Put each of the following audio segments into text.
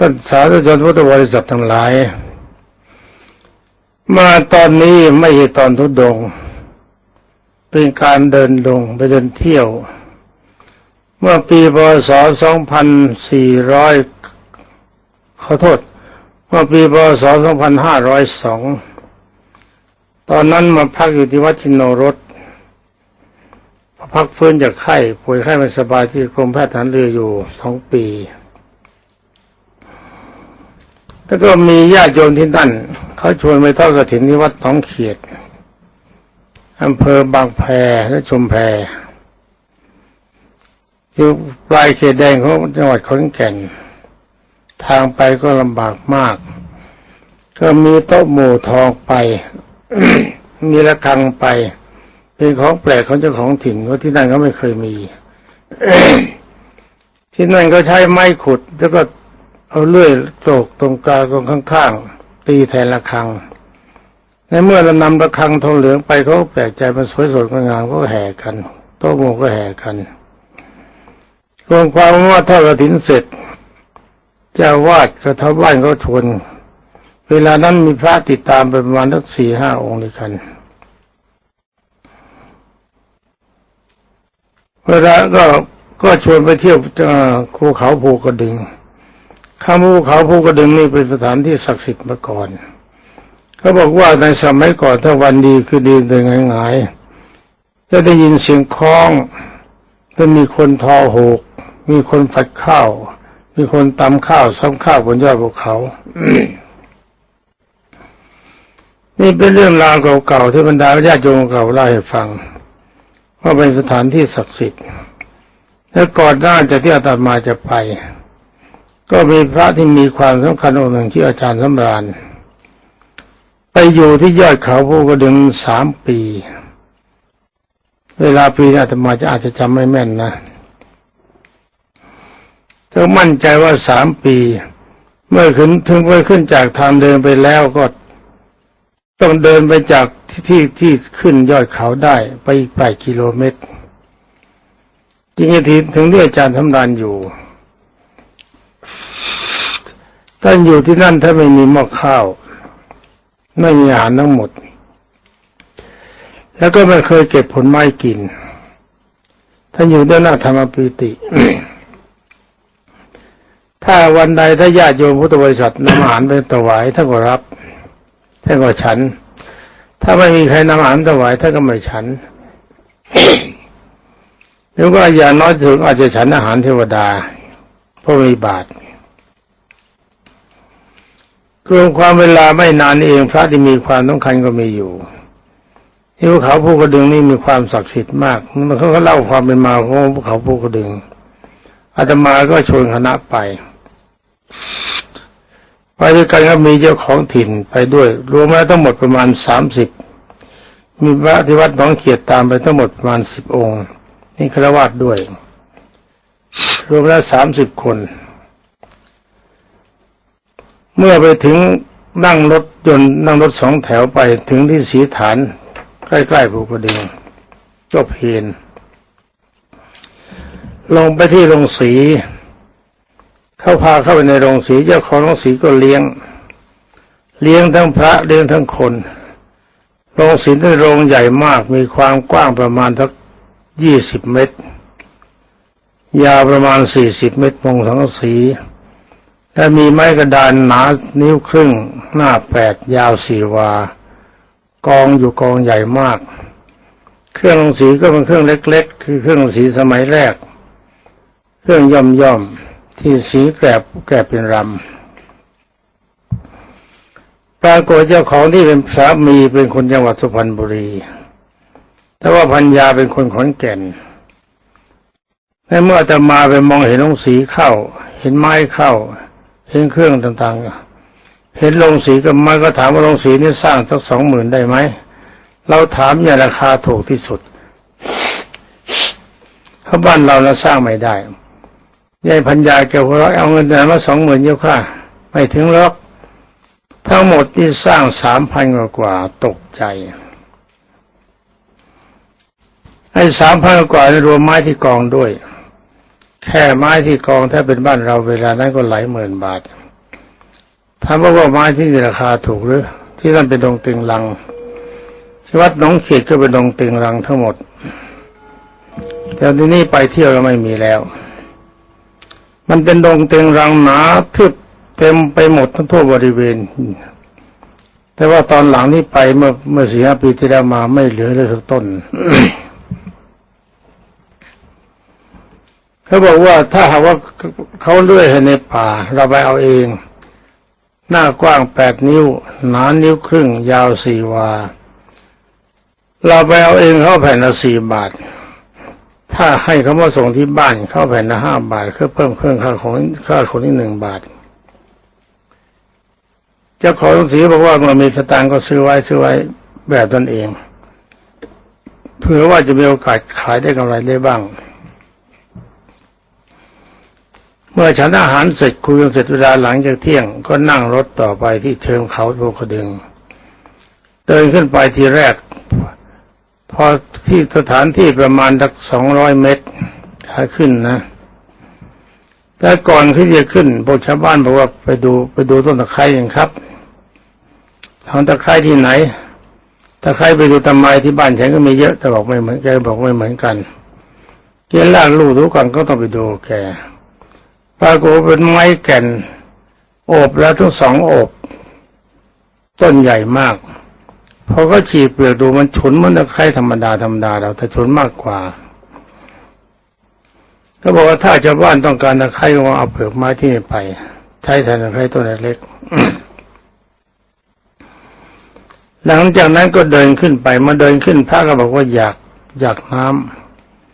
ท่านสาธุชนพุทธบริษัททั้งหลาย มาตอนนี้ไม่ใช่ตอนทุดง เป็นการเดินลงไปเดินเที่ยว เมื่อปีพศ 2400 ขอโทษ เมื่อปีพศ 2502 ตอนนั้นมาพักอยู่ที่วัดชินโนรสพอพักฟื้นจากไข้ป่วยไข้ไม่สบายที่กรมแพทย์ฐานเรืออยู่สองปี แล้วก็มีญาติโยมที่นั่นเขาชวนไปทอดกฐินที่วัดหนองเขียดอำเภอบางแพและชุมแพอยู่ปลายเขตแดงของจังหวัดขอนแก่น ทางไปก็ลำบากมาก ก็มีโต๊ะหมู่ทองไป มีระฆังไป เป็นของแปลกของเจ้าของถิ่นเพราะที่นั่นเขาไม่เคยมี ที่นั่นก็ใช้ไม้ขุด แล้วก็ เอาเลื่อยโจกตรงกลางตรงข้างๆตีแทนระฆังในเมื่อเรานำระฆังทองเหลืองไปเขาแปลกใจมันสวยสดงดงามก็แห่กันโต๊ะหมู่ก็แห่กันรวมความว่าถ้ากระถินเสร็จเจ้าวาดกระทบบ้านเขาชวนเวลานั้นมีพระติดตามไปประมาณสักสี่ห้าองค์ด้วยกันเวลาก็ก็ชวนไปเที่ยวภูเขาภูกระดึง ข้ามภูเขาภูกระดึงนี่เป็นสถานที่ศักดิ์สิทธิ์มาก่อนเขาบอกว่าในสมัยก่อนถ้าวันดีคือดีเดินหงายๆจะได้ยินเสียงคล้องจะมีคนทอโหก มีคนฝัดข้าว มีคนตำข้าวซ้ำข้าวบนยอดภูเขา นี่เป็นเรื่องราวเก่าๆที่บรรดาญาติโยมเก่าเล่าให้ฟังว่าเป็นสถานที่ศักดิ์สิทธิ์และก่อนหน้าจะที่อาตมาจะไป ก็มีพระที่มีความสำคัญองค์หนึ่งที่อาจารย์สำราญ ไปอยู่ที่ยอดเขาภูกระดึงสามปี เวลาปีนี้อาตมาจะอาจจะจำไม่แม่นนะเธอมั่นใจว่าสามปี เมื่อขึ้นถึงไปขึ้นจากทางเดินไปแล้วก็ต้องเดินไปจากที่ที่ที่ขึ้นยอดเขาได้ไปอีกแปดกิโลเมตรจริงๆทีถึงที่อาจารย์ทำรานอยู่ ท่านอยู่ที่นั่นถ้าไม่มีหม้อข้าว ไม่มีอาหารทั้งหมด แล้วก็ไม่เคยเก็บผลไม้กิน ท่านอยู่ด้านหน้าธรรมปีติ ถ้าวันใดถ้าญาติโยมพุทธบริษัทนำอาหารไปถวายท่านก็รับท่านก็ฉัน ถ้าไม่มีใครนำอาหารถวายท่านก็ไม่ฉันหรือว่าอย่างน้อยถึงอาจจะฉันอาหารเทวดาเพราะมีบาตร รวมความเวลาไม่นานเองพระที่มีความสำคัญก็มีอยู่ที่ภูเขาภูกระดึงนี่มีความศักดิ์สิทธิ์มากมันเขาก็เล่าความเป็นมาของภูเขาภูกระดึงอาตมาก็ชวนคณะไป ไปด้วยกันก็มีเจ้าของถิ่นไปด้วยรวมแล้วทั้งหมดประมาณสามสิบมีพระที่วัดหนองเขียดตามไปทั้งหมดประมาณสิบองค์ นี่คราวาสด้วย รวมแล้วสามสิบคน เมื่อไปถึงนั่งรถยนต์นั่งรถสองแถวไปถึงที่สีฐาน ใกล้ๆภูกระดึงก็เพนลงไปที่โรงสี เขาพาเข้าไปในโรงสีเจ้าของโรงสีก็เลี้ยง เลี้ยงทั้งพระเลี้ยงทั้งคนโรงสีเป็นโรงใหญ่มากมีความกว้างประมาณทักยี่สิบเมตร ยาวประมาณสี่สิบเมตรมงสังสี และมีไม้กระดานหนานิ้วครึ่ง หน้าแปดยาวสี่วา กองอยู่กองใหญ่มาก เครื่องลงสีก็เป็นเครื่องเล็ก ๆ คือเครื่องลงสีสมัยแรก เครื่องย่อมย่อมๆที่สีแกรบแกรบเป็นรำปรากฏเจ้าของที่เป็นสามีเป็นคนจังหวัดสุพรรณบุรีแต่ว่าพัญญาเป็นคนขอนแก่นในเมื่ออาตมาไปมองเห็นลงสีเข้า เห็นไม้เข้า เห็นเครื่องต่างๆ เห็นลงสีกับไม้ก็ถามว่าลงสีนี่สร้างสักสองหมื่นได้ไหม เราถามอย่าราคาถูกที่สุดเพราะบ้านเราเราสร้างไม่ได้ยายพัญญาแกหัวเราะเอาเงินเดือนมาสองหมื่นเยอะค่ะ ไม่ถึงหรอกทั้งหมดที่สร้างสามพันกว่าตกใจไอ้สามพันกว่านี่รวมไม้ที่กองด้วย แค่ไม้ที่กองถ้าเป็นบ้านเราเวลานั้นก็หลายหมื่นบาทถามว่าว่าไม้ที่นี่ราคาถูกหรือ ที่นั่นเป็นดงตึงรังที่วัดหนองเขตก็เป็นดงตึงรังทั้งหมดแต่ที่นี่ไปเที่ยวแล้วไม่มีแล้ว มันเป็นดงตึงรังหนาทึบเต็มไปหมดทั้งทั่วบริเวณ แต่ว่าตอนหลังนี้ไปเมื่อเมื่อสี่ห้าปีที่แล้วมาไม่เหลือเลยสักต้น เขาบอกว่าถ้าหากว่าเขาเลื่อยให้ในป่า เราไปเอาเอง หน้ากว้างแปดนิ้ว หนานิ้วครึ่ง ยาวสี่วา เราไปเอาเองเข้าแผ่นละสี่บาท ถ้าให้เขามาส่งที่บ้านเข้าแผ่นละห้าบาทเพื่อเพิ่มเครื่องค่าของค่าคนที่หนึ่งบาทเจ้าของสือบอกว่าเมื่อมีสตางค์ก็ซื้อไว้ซื้อไว้แบบตนเองเผื่อว่าจะมีโอกาสขายได้กำไรได้บ้าง เมื่อฉันอาหารเสร็จคุยกันเสร็จเวลาหลังจากเที่ยง ก็นั่งรถต่อไปที่เชิงเขาโพคดึง เดินขึ้นไปทีแรก พอที่สถานที่ประมาณสักสองร้อยเมตรถ้าขึ้นนะ แต่ก่อนที่จะขึ้นพวกชาวบ้านบอกว่าไปดูไปดูต้นตะไคร้กันครับทางตะไคร้ที่ไหนตะไคร้ไปดูตำไมที่บ้านฉันก็มีเยอะแต่บอกไม่เหมือนแกบอกไม่เหมือนกันเกี่ยลากลูกทุกคนก็ต้องไปดูแก ปรากฏเป็นไม้แก่น โอบแล้วทั้งสองโอบ ต้นใหญ่มากพอเขาฉีกเปลือกดูมันฉุนมันตะไคร้ธรรมดาธรรมดาเราแต่ฉุนมากกว่าก็บอกว่าถ้าชาวบ้านต้องการตะไคร้ก็เอาเปลือกไม้ที่นี่ไป ใช้แทนตะไคร้ต้นเล็กหลังจากนั้นก็เดินขึ้นไปมาเดินขึ้นพระก็บอกว่าอยากอยากน้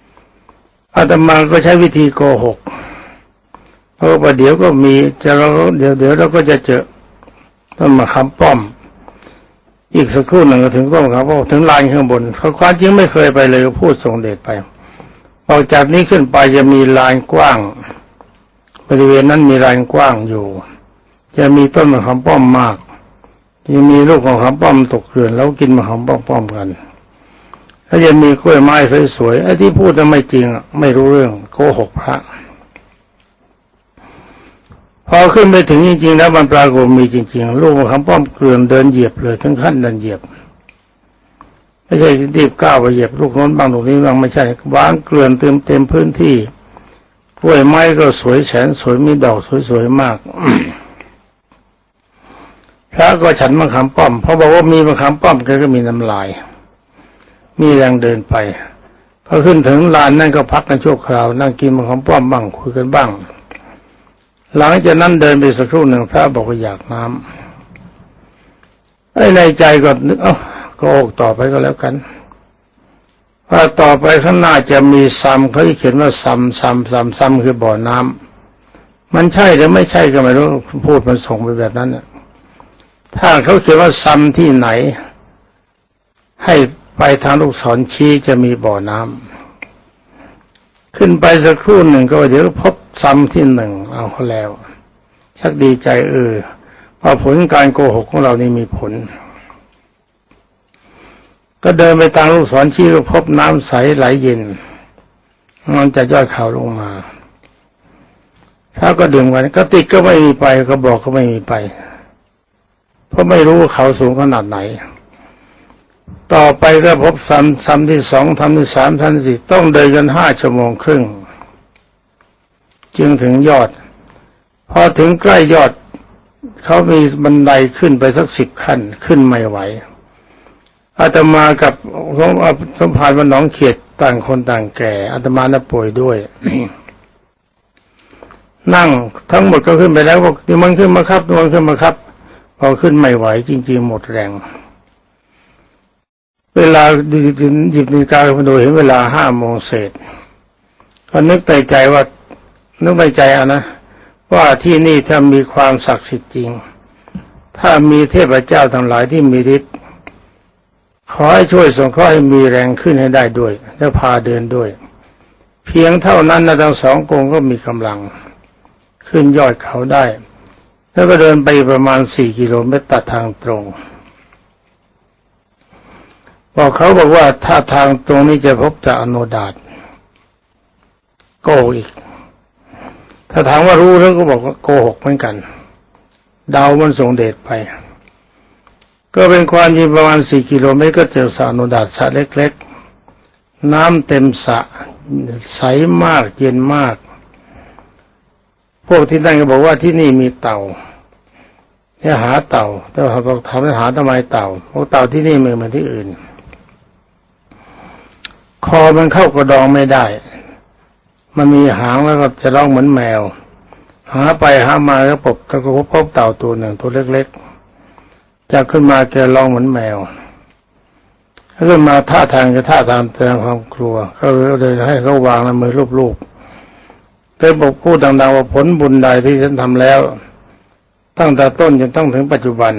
ำอาตมาก็ใช้วิธีโกหก เพราะเดี๋ยวก็มีจะเราเดี๋ยวเดี๋ยวเราก็จะเจอต้นมะขามป้อม อีกสักครู่หนึ่งก็ถึงต้นมะขามป้อมถึงลานข้างบนเขาความจริงไม่เคยไปเลยพูดส่งเดชไปออกจากนี้ขึ้นไปจะมีลานกว้าง บริเวณนั้นมีลานกว้างอยู่ จะมีต้นมะขามป้อมมากจะมีลูกมะขามป้อมตกเกลื่อนแล้วกินมะขามป้อมป้อมกันแล้วจะมีกล้วยไม้สวยๆไอ้ที่พูดจะไม่จริงไม่รู้เรื่องโกหกพระ พอขึ้นไปถึงจริงๆแล้วมันปรากฏมีจริงๆ ลูกมะขามป้อมเกลื่อนเดินเหยียบเลยถึงขั้นเดินเหยียบ ไม่ใช่รีบก้าวไปเหยียบลูกน้นบางลูกนี้บางไม่ใช่วางเกลื่อนเต็มเต็มพื้นที่กล้วยไม้ก็สวยแสนสวยมีดอกสวยๆมากพระก็ฉันมะขามป้อมเพราะบอกว่ามีมะขามป้อมแกก็มีน้ำลาย มีแรงเดินไปพอขึ้นถึงลานนั่นก็พักกันชั่วคราว นั่งกินมะขามป้อมบ้างคุยกันบ้าง หลังจากนั้นเดินไปสักครู่หนึ่งพระบอกว่าอยากน้ำไอ้ในใจก็นึกเอ้าก็อกต่อไปก็แล้วกันว่าต่อไปข้างหน้าจะมีซัมเขาเขียนว่าซัมซัมซัมซัมคือบ่อน้ำมันใช่หรือไม่ใช่ก็ไม่รู้พูดมันส่งไปแบบนั้นน่ะถ้าเขาเขียนว่าซัมที่ไหน ให้ไปทางลูกศรชี้จะมีบ่อน้ำ ขึ้นไปสักครู่หนึ่งก็เดี๋ยวพบซ้ำที่หนึ่งเอาเขาแล้ว ชักดีใจเออว่าผลการโกหกของเรานี่มีผล ก็เดินไปตามลูกศรชี้ก็พบน้ำใสไหลเย็นมันจะย่อยเขาลงมา ถ้าก็ดื่มกันก็ติดก็ไม่มีไปก็บอกก็ไม่มีไป เพราะไม่รู้เขาสูงขนาดไหน ต่อไปก็พบซ้ำซ้ำที่สองทำที่สามทำที่สี่ต้องเดินกันห้าชั่วโมงครึ่ง จึงถึงยอด พอถึงใกล้ยอด เขามีบันไดขึ้นไปสักสิบขั้นขึ้นไม่ไหวอาตมากับหลวงสมภารวันหนองเขียดต่างคนต่างแก่อาตมาน่ะป่วยด้วย นั่งทั้งหมดก็ขึ้นไปแล้วบอกนี่มันขึ้นมาครับนี่มันขึ้นมาครับพอขึ้นไม่ไหวจริงๆหมดแรง เวลาหยิบหยิบนาฬิกามาดูเห็นเวลาห้าโมงเศษก็นึกในใจว่า นึกในใจอะนะว่าที่นี่ถ้ามีความศักดิ์สิทธิ์จริง ถ้ามีเทพเจ้าทั้งหลายที่มีฤทธิ์ขอให้ช่วยส่งข้อให้มีแรงขึ้นให้ได้ด้วย และพาเดินด้วย เพียงเท่านั้นนะทั้งสองกงก็มีกำลัง ขึ้นยอดเขาได้ แล้วก็เดินไปประมาณสี่กิโลเมตรตัดทางตรง บอกเขาบอกว่าถ้าทางตรงนี้จะพบจากอโนดาตโกอีก ถ้าถามว่ารู้แล้วก็บอกว่าโกหกเหมือนกัน ดาวมันส่งเดชไป ก็เป็นความจริงประมาณสี่กิโลเมตรก็เจอสระโนดาดสระเล็ก ๆ น้ำเต็มสระใสมากเย็นมาก พวกที่นั่นก็บอกว่าที่นี่มีเต่าเนี่ยหาเต่าแต่เขาบอกทำให้หาทำไมเต่าเพราะเต่าที่นี่ไม่เหมือนที่อื่น คอมันเข้ากระดองไม่ได้ มันมีหางแล้วก็จะร้องเหมือนแมว หาไปหามาแล้วพบก็พบพบเต่าตัวหนึ่งตัวเล็กๆจะขึ้นมาแกร้องเหมือนแมวขึ้นมาท่าทางจะท่าทางแสดงความกลัว ก็เลยให้เขาวางล้วมือลูบๆเลยบอกพูดดังๆว่าผลบุญใดที่ฉันทำแล้ว ตั้งแต่ต้นจนตั้งถึงปัจจุบัน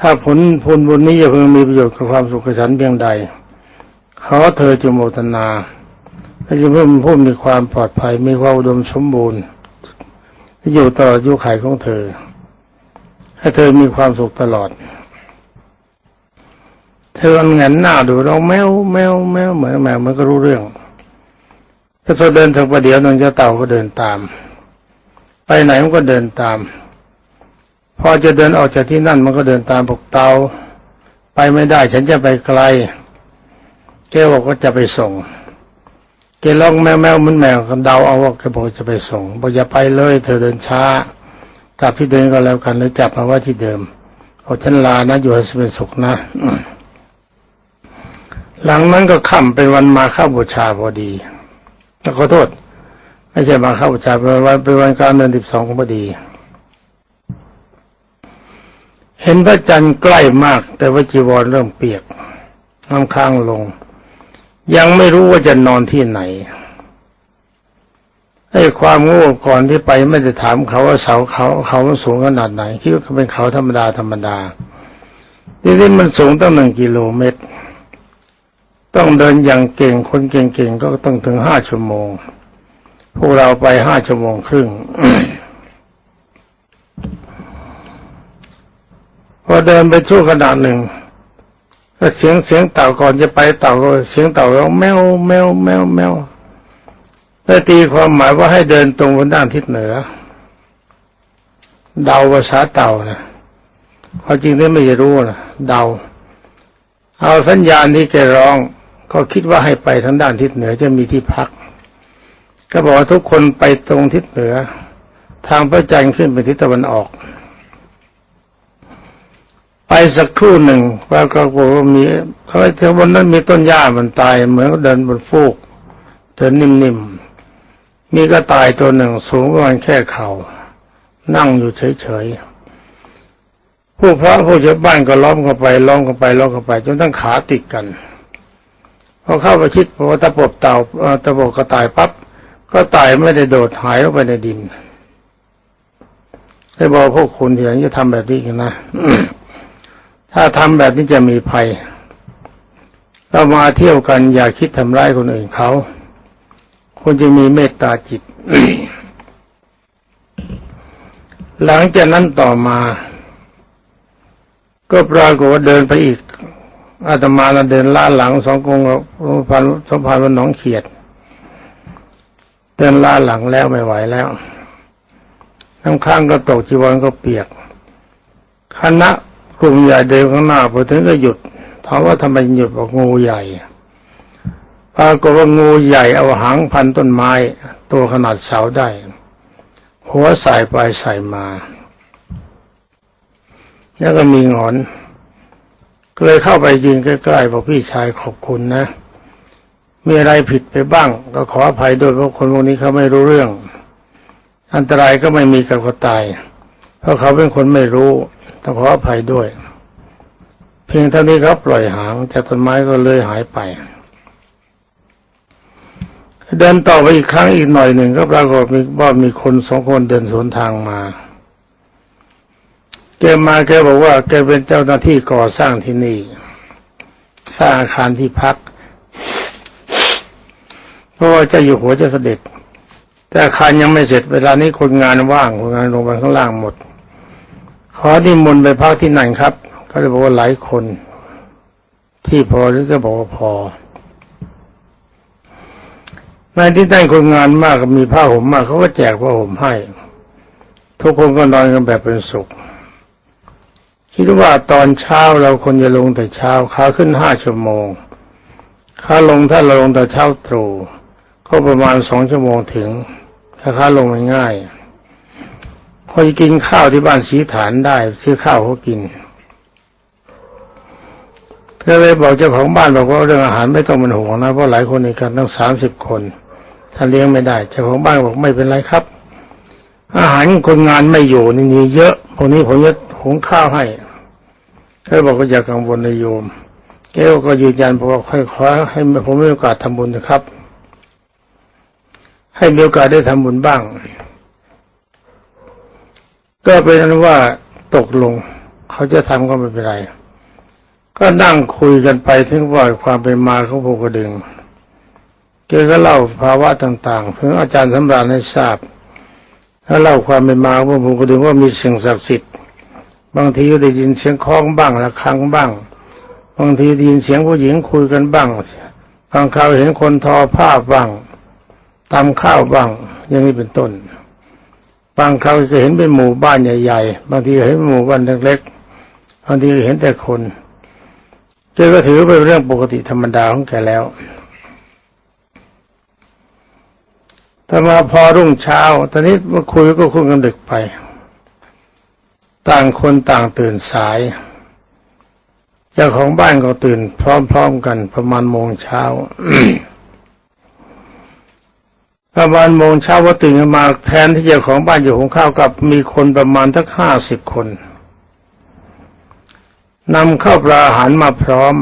ถ้าผลผลบุญนี้จะเพิ่งมีประโยชน์กับความสุขฉันเพียงใด ขอเธอจงโมทนาและจะเพิ่มผู้มีความปลอดภัยมีความอุดมสมบูรณ์อยู่ตลอดอายุขัยของเธอ ให้เธอมีความสุขตลอด เธอเงินหน้าดูเราแมวแมวแมวเหมือนแมวมันก็รู้เรื่องถ้าเธอเดินถึงประเดี๋ยวหนึ่งจ้าเต่าก็เดินตาม ไปไหนมันก็เดินตาม พอจะเดินออกจากที่นั่นมันก็เดินตามบอกเต่าไปไม่ได้ ฉันจะไปไกล แกบอกว่าจะไปส่งแกร้องแมวแมวมันแมวกันเดาเอาว่าแกบอกจะไปส่งบอกอย่าไปเลย เธอเดินช้ากลับที่เดินก็แล้วกันหรือจับมาว่าที่เดิมเอาฉันลานะอยู่ให้เป็นสุขนะหลังนั้นก็ค่ำเป็นวันมาเข้าบูชาพอดีขอโทษ ไม่ใช่มาเข้าบูชาเป็นวันเป็นวันกลางเดือนสิบสองพอดี เห็นพระจันทร์ใกล้มาก แต่ว่าจีวรเริ่มเปียกน้ำค้างลง ยังไม่รู้ว่าจะนอนที่ไหนไอ้ความโง่ก่อนที่ไปไม่ได้ถามเขาว่าเสาเขาเขามันสูงขนาดไหนคิดว่าเป็นเขาธรรมดาธรรมดาทีนี้มันสูงตั้งหนึ่งกิโลเมตร ต้องเดินอย่างเก่งคนเก่งๆก็ต้องถึงห้าชั่วโมง พวกเราไปห้าชั่วโมงครึ่งพอเดินไปชั่วขนาดหนึ่ง ก็เสียงเสียงเต่าก่อนจะไปเต่าก็เสียงเต่าร้องแมวแมวแมวแมวได้ตีความหมายว่าให้เดินตรงบนด้านทิศเหนือ เดาภาษาเต่านะความจริงนี่ไม่รู้นะเดา เอาสัญญาณที่แกร้องเขาคิดว่าให้ไปทางด้านทิศเหนือจะมีที่พัก ก็บอกว่าทุกคนไปตรงทิศเหนือ ทางพระจันทร์ขึ้นไปทิศตะวันออก ไปสักครู่หนึ่งปรากฏว่ามีเขาไอ้เทวบนนั้นมีต้นหญ้ามันตาย เหมือนเดินบนฟูกเดินนิ่มๆ มีกระต่ายตัวหนึ่งสูงประมาณแค่เขา่านั่งอยู่เฉยๆ ผู้พระผู้เจ้าบ้านก็ล้อมเข้าไปล้อมเข้าไปล้อมเข้าไปจนทั้งขาติดกันพอเข้าไปชิดพอตะปบเต่าตะปบกระต่ายปั๊บก็ตายไม่ได้โดดหายลงไปในดินให้บอกพวกคุณทีหลังจะทำแบบนี้กันนะ ถ้าทำแบบนี้จะมีภัย เรามาเที่ยวกันอย่าคิดทำร้ายคนอื่นเขาคุณจะมีเมตตาจิต หลังจากนั้นต่อมา ก็ปรากฏว่าเดินไปอีกอาตมาเราเดินล่าหลังสองกงพันสองพันวันหนองเขียด เดินล่าหลังแล้วไม่ไหวแล้วน้ำค้างก็ตกจีวรก็เปียก คณะ กลุ่มใหญ่เดินข้างหน้าพอถึงก็หยุดถามว่าทำไมหยุดบอกงูใหญ่ปรากฏว่างูใหญ่เอาหางพันต้นไม้ ตัวขนาดเสาได้ หัวใส่ไปใส่มา แล้วก็มีงอน ก็เลยเข้าไปยืนใกล้ๆบอกพี่ชายขอบคุณนะ มีอะไรผิดไปบ้าง ก็ขออภัยด้วยเพราะคนพวกนี้เขาไม่รู้เรื่อง อันตรายก็ไม่มีกับเขาตาย เพราะเขาเป็นคนไม่รู้ ต้องขออภัยด้วย เพียงเท่านี้เขาปล่อยหางจากต้นไม้ก็เลยหายไป เดินต่อไปอีกครั้งอีกหน่อยหนึ่งก็ปรากฏมีว่ามีคนสองคนเดินสวนทางมาแกมาแกบอกว่าแกเป็นเจ้าหน้าที่ก่อสร้างที่นี่ สร้างอาคารที่พัก เพราะว่าเจะอยู่หัวจะเสด็จ แต่อาคารยังไม่เสร็จเวลานี้คนงานว่างคนงานลงไปข้างล่างหมด ขอที่มนต์ไปพักที่ไหนครับ ก็เลยบอกว่าหลายคน ที่พอหรือก็บอกว่าพอในที่นั่นคนงานมากมีผ้าห่มมากเขาก็แจกผ้าห่มให้ ทุกคนก็นอนกันแบบเป็นสุข คิดว่าตอนเช้าเราคนจะลงแต่เช้าขาขึ้นห้าชั่วโมงขาลงถ้าเราลงแต่เช้าตรู่ก็ประมาณสองชั่วโมงถึงถ้าขาลงง่ายๆ พอจะกินข้าวที่บ้านสีฐานได้ ซื้อข้าวเขากินก็เลยบอกเจ้าของบ้านบอกว่าเรื่องอาหารไม่ต้องเป็นห่วงนะเพราะหลายคนในกันตั้งสามสิบคนถ้าเลี้ยงไม่ได้เจ้าของบ้านบอกไม่เป็นไรครับ อาหารคนงานไม่อยู่นี่มีเยอะพวกนี้ผมจะหุงข้าวให้เขาบอกว่าอย่ากังวลเลยโยมแกก็ยืนยันบอกว่าค่อยขอให้ผมมีโอกาสทำบุญนะครับ ให้มีโอกาสได้ทำบุญบ้าง ก็เป็นนั้นว่าตกลง เขาจะทำก็ไม่เป็นไร ก็นั่งคุยกันไปถึงว่าความเป็นมาของภูกระดึงแกก็เล่าภาวะต่างๆเพื่ออาจารย์สำราญให้ทราบแล้วเล่าความเป็นมาของภูกระดึงว่ามีสิ่งศักดิ์สิทธิ์ บางทีก็ได้ยินเสียงคล้องบ้างระฆังบ้าง บางทีได้ยินเสียงผู้หญิงคุยกันบ้างบางคราวเห็นคนทอผ้าบ้างตำข้าวบ้าง อย่างนี้เป็นต้น บางคราวก็เห็นเป็นหมู่บ้านใหญ่ๆ บางทีเห็นเป็นหมู่บ้านเล็กๆ บางทีเห็นแต่คนเจ้ก็ถือเป็นเรื่องปกติธรรมดาของแกแล้วแต่มาพอรุ่งเช้า ตอนนี้มาคุยก็คุยกันดึกไป ต่างคนต่างตื่นสาย เจ้าของบ้านก็ตื่นพร้อมๆกันประมาณโมงเช้า ประมาณโมงเช้าว่าตื่นมาแทนที่เจ้าของบ้านอยู่หุงข้าวกับมีคนประมาณทักห้าสิบคนนำข้าวปลาอาหารมาพร้อม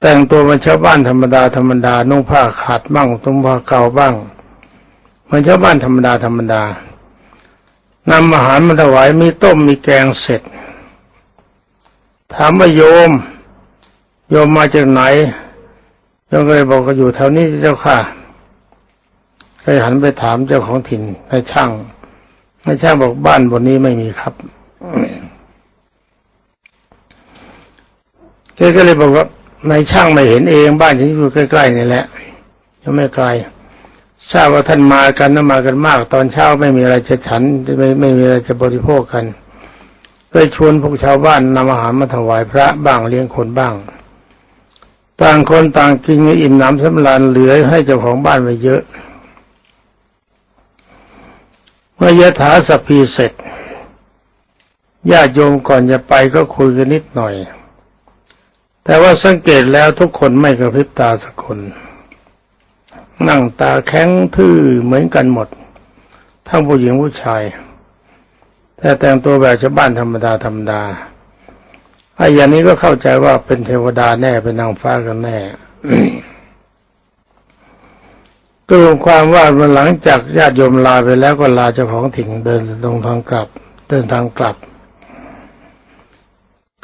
แต่งตัวเป็นชาวบ้านธรรมดาธรรมดานุ่งผ้าขาดบ้างตุ้งผ้าเก่าบ้างเหมือนชาวบ้านธรรมดาธรรมดานำอาหารมาถวายมีต้มมีแกงเสร็จถามว่าโยม โยมมาจากไหนโยมก็เลยบอกก็อยู่แถวนี้เจ้าค่ะ เลยหันไปถามเจ้าของถิ่นนายช่างนายช่างบอกบ้านบนนี้ไม่มีครับแกก็เลยบอกว่านายช่างไม่เห็นเองบ้านฉันอยู่ใกล้ๆนี่แหละยังไม่ไกลทราบว่าท่านมากันนะมากันมาก ตอนเช้าไม่มีอะไรจะฉันไม่ไม่มีอะไรจะบริโภคกันเลยชวนพวกชาวบ้านนำอาหารมาถวายพระบ้างเลี้ยงคนบ้าง ต่างคนต่างกินอิ่มน้ำสำราญเหลือให้เจ้าของบ้านไว้เยอะ เมื่อยถาสพีเสร็จญาติโยมก่อนจะไปก็คุยกันนิดหน่อย แต่ว่าสังเกตแล้วทุกคนไม่กระพริบตาสักคน นั่งตาแข็งทื่อเหมือนกันหมด ทั้งผู้หญิงผู้ชาย แต่แต่งตัวแบบชาวบ้านธรรมดาธรรมดาไอ้อย่างนี้ก็เข้าใจว่าเป็นเทวดาแน่เป็นนางฟ้ากันแน่ ก็รวมความว่ามื่อหลังจากญาติโยมลาไปแล้วก็ลาเจ้าของถิ่นเดินลงทางกลับ เดินทางกลับ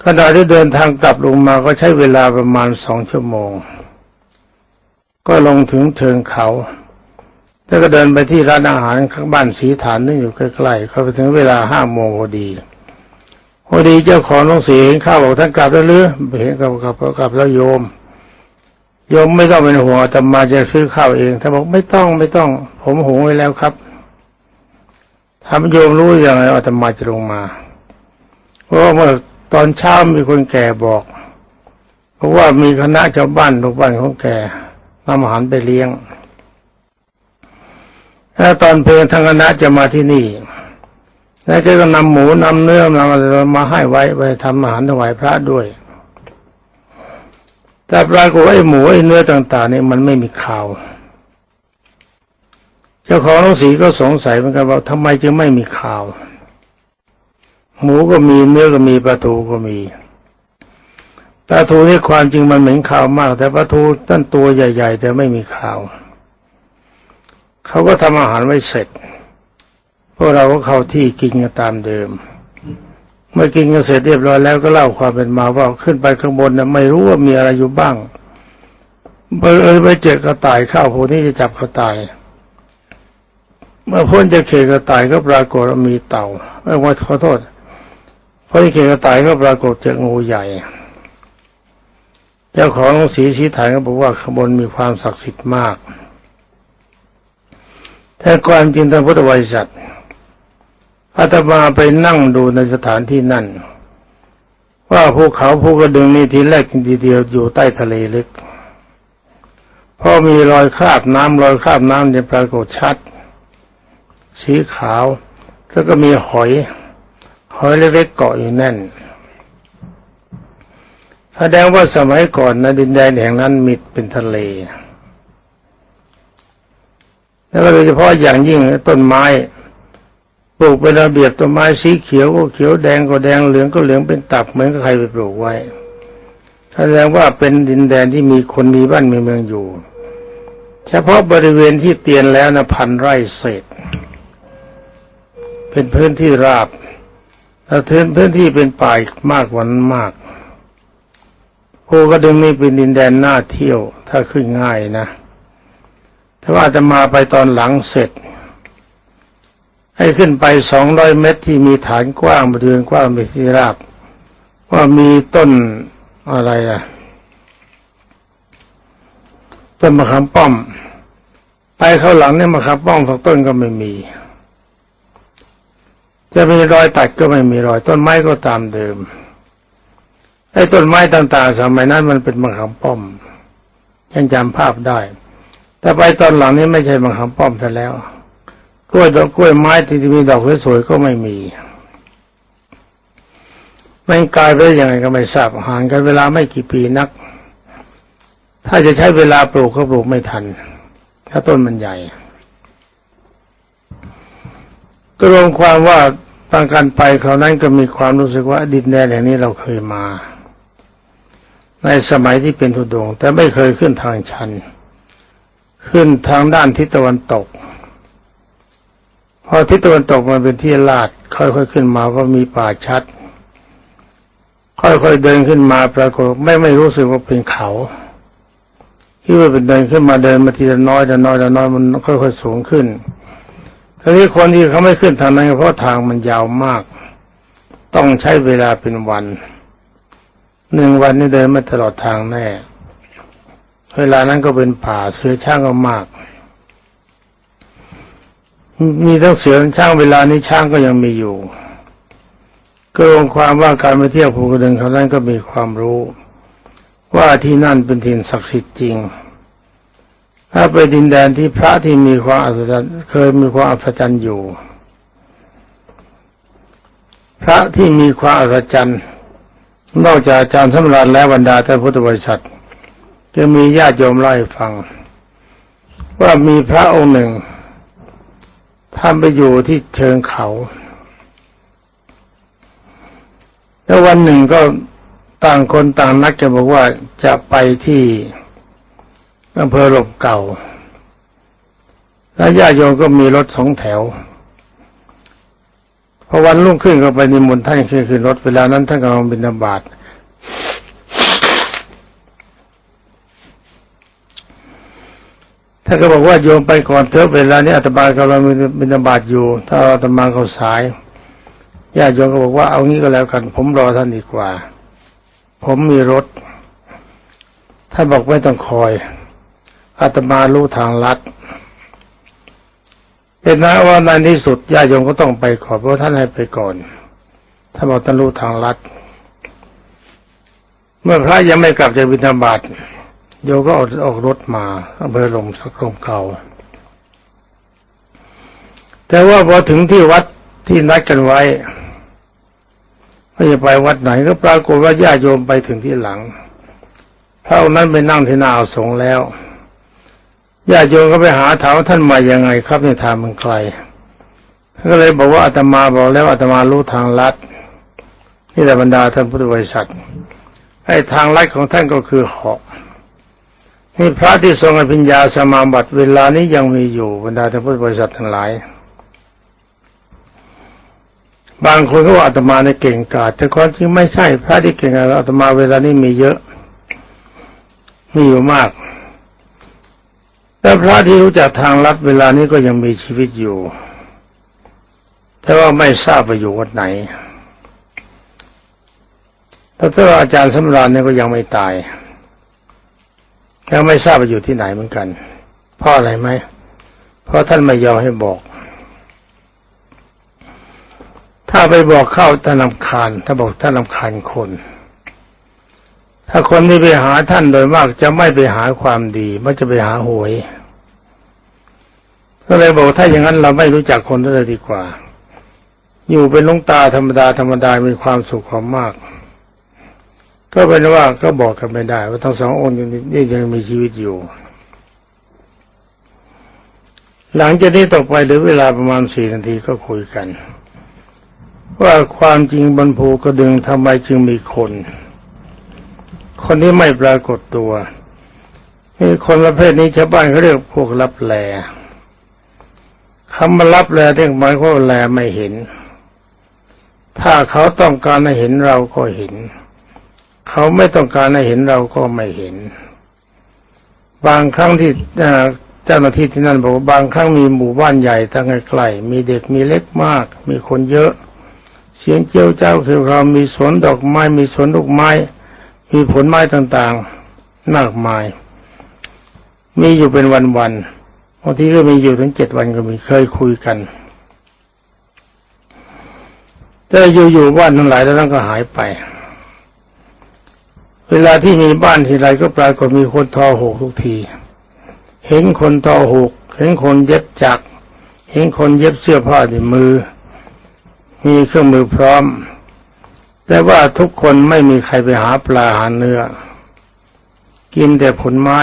ขณะที่เดินทางกลับลงมาก็ใช้เวลาประมาณสองชั่วโมง ก็ลงถึงเชิงเขาแล้วก็เดินไปที่ร้านอาหารข้างบ้านสีฐานนึงอยู่ใกล้ๆเข้าไปถึงเวลาห้าโมงพอดีพอดีเจ้าของน้องสีเห็นข้าวบอกท่านกลับแล้วหรือเห็นกลับกลับกลับแล้วโยม โยมไม่ต้องเป็นห่วงอาตมาจะซื้อข้าวเองถ้านบอกไม่ต้องไม่ต้อง ผมหุงไว้แล้วครับทำโยมรู้อย่างไรอาตมาจะลงมาเพราะว่าตอนเช้ามีคนแก่บอก เพราะว่ามีคณะชาวบ้านลูกบ้านของแกนำอาหารไปเลี้ยงแล้วตอนเพลิงทางคณะจะมาที่นี่ แล้วแกก็นำหมูนำเนื้อนำอะไรมาให้ไว้ไปทำอาหารถวายพระด้วย แต่ปรากฏไอ้หมูไอ้เนื้อต่าง ๆ เนี่ยมันไม่มีข่าว เจ้าของหนังสีก็สงสัยเหมือนกันว่าทำไมจึงไม่มีข่าว หมูก็มีเนื้อก็มีปลาทูก็มีปลาทูนี่ความจริงมันเหม็นข่าวมาก แต่ปลาทูตั้นตัวใหญ่ ๆ แต่ไม่มีข่าวเขาก็ทำอาหารไว้เสร็จพวกเราก็เข้าที่กินกันตามเดิม เมื่อกินกันเสร็จเรียบร้อยแล้วก็เล่าความเป็นมาว่าขึ้นไปข้างบนน่ะไม่รู้ว่ามีอะไรอยู่บ้างเออไปเจอกระต่ายเข้าพวกนี้จะจับกระต่าย เมื่อพ้นจากเขตกระต่ายก็ปรากฏว่ามีเต่าเออว่าขอโทษพอที่เขตกระต่ายก็ปรากฏเจองูใหญ่ เจ้าของสีสีฐานก็บอกว่าข้างบนมีความศักดิ์สิทธิ์มากแต่ความจริงทางพุทธบริษัท อาตมาไปนั่งดูในสถานที่นั่น ว่าภูเขาภูกระดึงนี่ทีแรกทีเดียวอยู่ใต้ทะเลลึกพอมีรอยคราบน้ำรอยคราบน้ำเนี่ยปรากฏชัด สีขาว แล้วก็มีหอย หอยเล็กๆเกาะอยู่แน่นแสดงว่าสมัยก่อนในะดินแดนแห่งนั้นมิดเป็นทะเล แล้วโดยเฉพาะอย่างยิ่งต้นไม้ ลูกเป็นระเบียบต้นไม้สีเขียวก็เขียวแดงก็แดงเหลืองก็เหลืองเป็นตับเหมือนกับใครไปปลูกไว้แสดงว่าเป็นดินแดนที่มีคนมีบ้านมีเมืองอยู่ เฉพาะบริเวณที่เตียนแล้วนะพันไร่เศษ เป็นพื้นที่ราบแล้วพื้นพื้นที่เป็นป่ามากกว่านั้นมากภูกระดึงนี่เป็นดินแดนน่าเที่ยว ถ้าขึ้นง่ายนะ ถ้าว่าจะมาไปตอนหลังเสร็จ ให้ขึ้นไปสองร้อยเมตรที่มีฐานกว้างบริเวณกว้างเป็นที่ราบ ว่ามีต้นอะไรอะต้นมะขามป้อม ไปเข้าหลังเนี่ยมะขามป้อมสักต้นก็ไม่มี จะมีรอยตัดก็ไม่มีรอย ต้นไม้ก็ตามเดิมไอ้ต้นไม้ต่างๆ สมัยนั้นมันเป็นมะขามป้อมยังจำภาพได้ แต่ไปตอนหลังนี้ไม่ใช่มะขามป้อมซะแล้ว กล้วยดอกกล้วยไม้ที่มีดอกสวยๆก็ไม่มีมันกลายไปยังไงก็ไม่ทราบห่างกันเวลาไม่กี่ปีนัก ถ้าจะใช้เวลาปลูกก็ปลูกไม่ทัน ถ้าต้นมันใหญ่ก็รวมความว่าตั้งการไปคราวนั้นก็มีความรู้สึกว่าดินแดนแห่งนี้เราเคยมา ในสมัยที่เป็นทุดง แต่ไม่เคยขึ้นทางชัน ขึ้นทางด้านทิศตะวันตก พอทิศตะวันตกมันเป็นที่ลาด ค่อยๆขึ้นมาว่ามีป่าชัด ค่อยๆเดินขึ้นมาปรากฏไม่ไม่รู้สึกว่าเป็นเขาที่ว่าเป็นเดินขึ้นมาเดินมาทีละน้อยละน้อยละน้อยมันค่อยๆสูงขึ้นทีนี้คนที่เขาไม่ขึ้นทางนั้นเพราะทางมันยาวมาก ต้องใช้เวลาเป็นวันหนึ่งวันนี้เดินไม่ตลอดทางแน่ เวลานั้นก็เป็นป่าเสือช่างก็มาก มีทั้งเสือช่างเวลานี้ช่างก็ยังมีอยู่ก็รวมความว่าการไปเที่ยวภูกระดึงเขานั้นก็มีความรู้ ว่าที่นั่นเป็นถิ่นศักดิ์สิทธิ์จริง ถ้าไปดินแดนที่พระที่มีความอัศจรรย์เคยมีความอัศจรรย์อยู่ พระที่มีความอัศจรรย์นอกจากอาจารย์สำราญและบรรดาท่านพุทธบริษัทจะมีญาติโยมเล่าให้ฟัง ว่ามีพระองค์หนึ่ง ท่านไปอยู่ที่เชิงเขา แล้ววันหนึ่งก็ต่างคนต่างนัดกันบอกว่าจะไปที่อำเภอหลบเก่า แล้วญาติโยมก็มีรถสองแถวพอวันรุ่งขึ้นก็ไปนิมนต์ท่านขึ้นขึ้นรถเวลานั้นท่านกำลังบิณฑบาต ท่านก็บอกว่าโยมไปก่อนเถอะเวลานี้อาตมากำลังบิณฑบาตอยู่ ถ้าอาตมาเขาสายญาติโยมก็บอกว่าเอางี้ก็แล้วกัน ผมรอท่านดีกว่า ผมมีรถท่านบอกไม่ต้องคอยอาตมารู้ทางลัดเป็นนะว่าในที่สุดญาติโยมก็ต้องไปขอเพราะท่านให้ไปก่อนท่านบอกท่านรู้ทางลัดเมื่อพระยังไม่กลับจากบิณฑบาต โยก็ออกออกรถมาอำเภอลมสักลมเก่า แต่ว่าพอถึงที่วัดที่นัดกันไว้ว่จะไปวัดไหนก็ปรากฏว่าญาติโยมไปถึงที่หลังพระองค์นั้นไปนั่งที่หน้าอาสงแล้วญาติโยมก็ไปหาถามท่านมายังไงครับในทางมันไกลก็เลยบอกว่าอาตมาบอกแล้วอาตมารู้ทางลัดนี่แต่บรรดาท่านพุทธบริษัทไอ้ทางลัดของท่านก็คือเหาะ นี่พระที่ทรงอภิญญาสมาบัติเวลานี้ยังมีอยู่บรรดาท่านพุทธบริษัททั้งหลาย บางคนก็ว่าอาตมาในเก่งกาจแต่ความจริงไม่ใช่พระที่เก่งกาจอาตมาเวลานี้มีเยอะ มีอยู่มากแต่พระที่รู้จักทางลัดเวลานี้ก็ยังมีชีวิตอยู่ แต่ว่าไม่ทราบไปอยู่วัดไหนแต่ถ้าอาจารย์สำราญเนี่ยก็ยังไม่ตาย ยังไม่ทราบไปอยู่ที่ไหนเหมือนกัน เพราะอะไรไหมเพราะท่านไม่ยอมให้บอก ถ้าไปบอกเข้าท่านลำคาญถ้าบอกท่านลำคาญคน ถ้าคนที่ไปหาท่านโดยมากจะไม่ไปหาความดีมันจะไปหาหวยก็เลยบอกถ้าอย่างนั้นเราไม่รู้จักคนเลยดีกว่า อยู่เป็นลุงตาธรรมดาธรรมดามีความสุขความมาก ก็เป็นว่าก็บอกกันไม่ได้ ว่าทั้งสององค์ยังนี่ยังมีชีวิตอยู่ หลังจากนี้ต่อไปหลือเวลาประมาณสี่นาทีก็คุยกัน ว่าความจริงบนภูกระดึงทำไมจึงมีคน คนที่ไม่ปรากฏตัวนี่คนประเภทนี้ชาวบ้านเขาเรียกพวกรับแลคำว่ารับแลเรียกหมายความว่าแลไม่เห็น ถ้าเขาต้องการให้เห็นเราก็เห็น เขาไม่ต้องการให้เห็นเราก็ไม่เห็น บางครั้งที่เจ้าหน้าที่ที่นั่นบอกว่าบางครั้งมีหมู่บ้านใหญ่ตั้งใกลๆมีเด็กมีเล็กมาก มีคนเยอะ เสียงเจียวเจ้าคือเรามีสวนดอกไม้มีสวนลูกไม้ มีผลไม้ต่างๆมากมาย มีอยู่เป็นวันๆบางทีก็มีอยู่ถึงเจ็ดวันก็มีเคยคุยกันแต่อยู่ๆบ้านทั้งหลายแล้วนั้นก็หายไป เวลาที่มีบ้านทีไรก็ปรากฏมีคนทอหกทุกที เห็นคนทอหก เห็นคนเย็บจักรเห็นคนเย็บเสื้อผ้าที่มือ มีเครื่องมือพร้อม แต่ว่าทุกคนไม่มีใครไปหาปลาหาเนื้อ กินแต่ผลไม้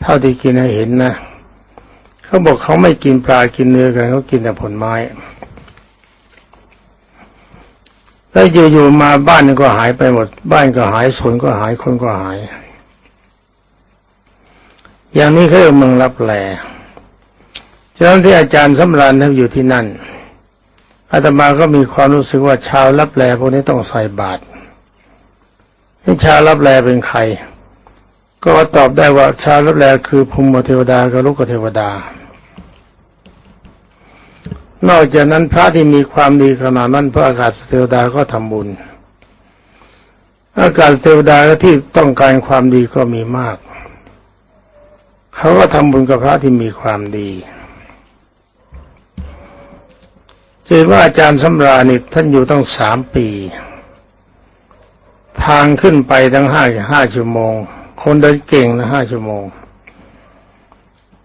เท่าที่กินให้เห็นนะ เขาบอกเขาไม่กินปลากินเนื้อกันเขากินแต่ผลไม้ แล้วอยู่ๆมาบ้านก็หายไปหมด บ้านก็หายสวนก็หายคนก็หาย อย่างนี้เขาเรียกเมืองรับแลฉะนั้นที่อาจารย์สำราญท่านอยู่ที่นั่นอาตมาก็มีความรู้สึกว่าชาวรับแลพวกนี้ต้องใส่บาตรนี่ชาวรับแลเป็นใคร ก็ตอบได้ว่าชาวรับแลคือภูมิเทวดากับลูกเทวดา นอกจากนั้นพระที่มีความดีขนาดนั้นพระอากาศเทวดาก็ทำบุญ อากาศเทวดาที่ต้องการความดีก็มีมาก เขาก็ทำบุญกับพระที่มีความดีเจอว่าอาจารย์สำราญนี่ท่านอยู่ตั้งสามปี ทางขึ้นไปตั้งห้าห้าชั่วโมง คนเดินเก่งนะห้าชั่วโมง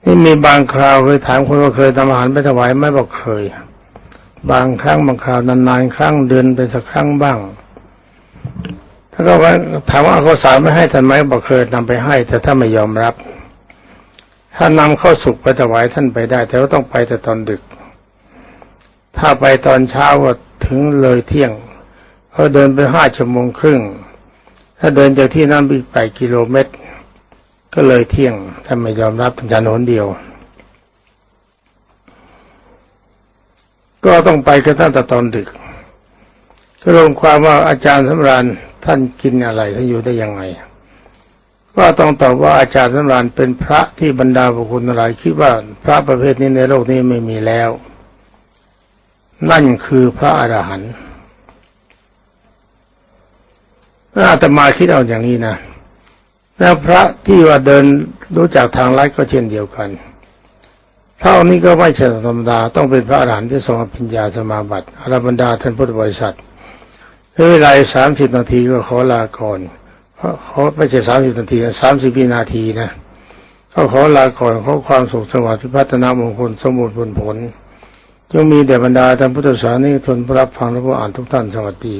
นี่มีบางคราวเคยถามคนว่าเคยทำอาหารไปถวายไหมบอกเคย บางครั้งบางคราวนานๆครั้งเดือนไปสักครั้งบ้างถ้าก็ว่าถามว่าเขาสารไม่ให้ท่านไหมบอกเคยนำไปให้ แต่ถ้าไม่ยอมรับ ถ้านำเข้าสุกไปถวายท่านไปได้ แต่ว่าต้องไปแต่ตอนดึก ถ้าไปตอนเช้าก็ถึงเลยเที่ยงเขาเดินไปห้าชั่วโมงครึ่ง ถ้าเดินจากที่นั่นไปไปกิโลเมตร ก็เลยเที่ยงท่านไม่ยอมรับเป็นจานหนเดียว ก็ต้องไปกันตั้งแต่ตอนดึกก็ลงความว่าอาจารย์สำราญท่านกินอะไรท่านอยู่ได้ยังไงก็ต้องตอบว่าอาจารย์สำราญเป็นพระที่บรรดาบุคคลหลายคิดว่าพระประเภทนี้ในโลกนี้ไม่มีแล้ว นั่นคือพระอรหันต์อาตมาคิดเอาอย่างนี้นะ แล้วพระที่ว่าเดินรู้จักทางลัดก็เช่นเดียวกันเท่านี้ก็ไม่ใช่ธรรมดาต้องเป็นพระอรหันต์ที่ทรงปัญญาสมาบัติอรบรรดาท่านพุทธบริษัทเวลาสามสิบนาทีก็ขอลาก่อนเขาไม่ใช่สามสิบนาทีสามสิบวินาทีนะก็ขอลาก่อนขอความสุขสวัสดิ์พิพัฒนามงคลสมบูรณ์ผลผลจงมีแด่บรรดาท่านพุทธศาสนิกชนผู้รับฟังและผู้อ่านทุกท่านสวัสดี